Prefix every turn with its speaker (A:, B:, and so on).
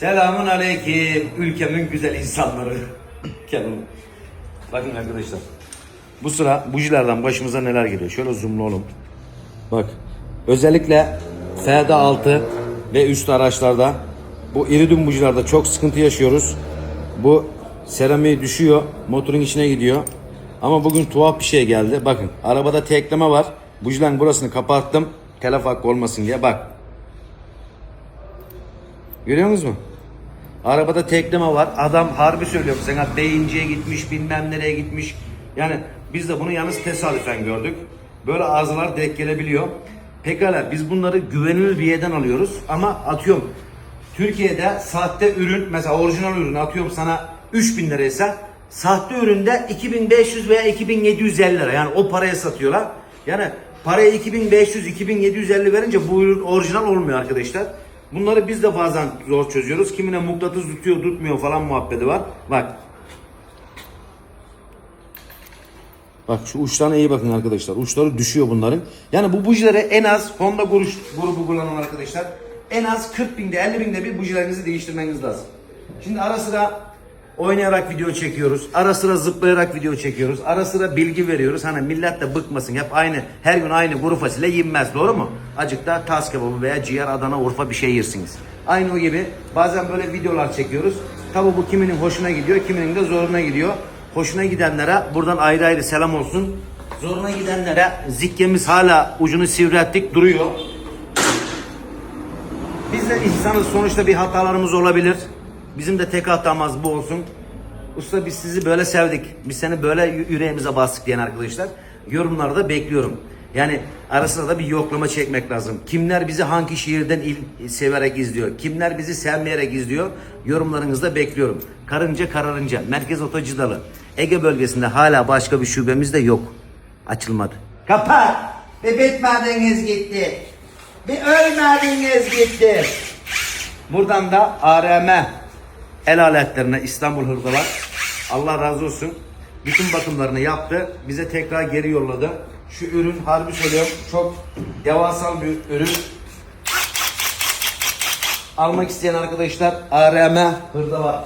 A: Selamun aleyküm ülkemin güzel insanları. Oğlum. Bakın arkadaşlar. Bu sıra bujilerden başımıza neler geliyor. Şöyle zoomlu oğlum. Bak. Özellikle FD 6 ve üst araçlarda bu iridium bujilarda çok sıkıntı yaşıyoruz. Bu seramiği düşüyor. Motorun içine gidiyor. Ama bugün tuhaf bir şey geldi. Bakın arabada tekleme var. Bujilerin burasını kapattım. Telef hakkı olmasın diye. Bak. Görüyor musunuz mu? Arabada tekleme var. Adam harbi söylüyorum sana beyinciye gitmiş bilmem nereye gitmiş. Yani biz de bunu yalnız tesadüfen gördük. Böyle arızalar denk gelebiliyor. Pekala biz bunları güvenilir bir yerden alıyoruz ama atıyorum Türkiye'de sahte ürün mesela orijinal ürün atıyorum sana 3000 liraysa sahte üründe 2500 veya 2750 lira yani o paraya satıyorlar. Yani parayı 2500 2750 verince bu ürün orijinal olmuyor arkadaşlar. Bunları biz de bazen zor çözüyoruz. Kimine mıknatıs tutuyor tutmuyor falan muhabbeti var. Bak. Bak şu uçlarına iyi bakın arkadaşlar. Uçları düşüyor bunların. Yani bu bujileri en az Honda grup, grubu kullanan arkadaşlar en az 40 binde 50 binde bir bujilerinizi değiştirmeniz lazım. Şimdi ara sıra oynayarak video çekiyoruz. Ara sıra zıplayarak video çekiyoruz. Ara sıra bilgi veriyoruz. Hani millet de bıkmasın. Hep aynı her gün aynı kuru fasulye yenmez. Doğru mu? Acık da tas kebabı veya ciğer Adana Urfa bir şey yersiniz. Aynı o gibi bazen böyle videolar çekiyoruz. Tabi bu kiminin hoşuna gidiyor, kiminin de zoruna gidiyor. Hoşuna gidenlere buradan ayrı ayrı selam olsun. Zoruna gidenlere zikkemiz hala ucunu sivrettik duruyor. Biz de insanız sonuçta bir hatalarımız olabilir. Bizim de tek hatamız bu olsun. Usta biz sizi böyle sevdik. Biz seni böyle yü- yüreğimize bastık diyen arkadaşlar. Yorumlarda bekliyorum. Yani arasında da bir yoklama çekmek lazım. Kimler bizi hangi şehirden il, severek izliyor? Kimler bizi sevmeyerek izliyor? Yorumlarınızda bekliyorum. Karınca kararınca. Merkez Otocudalı. Ege bölgesinde hala başka bir şubemiz de yok. Açılmadı. Kapat! Bir bitmediniz gitti. Bir ölmediniz gitti. Buradan da ARM el aletlerine İstanbul Hırdalar Allah razı olsun. Bütün bakımlarını yaptı. Bize tekrar geri yolladı. Şu ürün harbi söylüyorum çok devasal bir ürün. Almak isteyen arkadaşlar ARM Hırdalar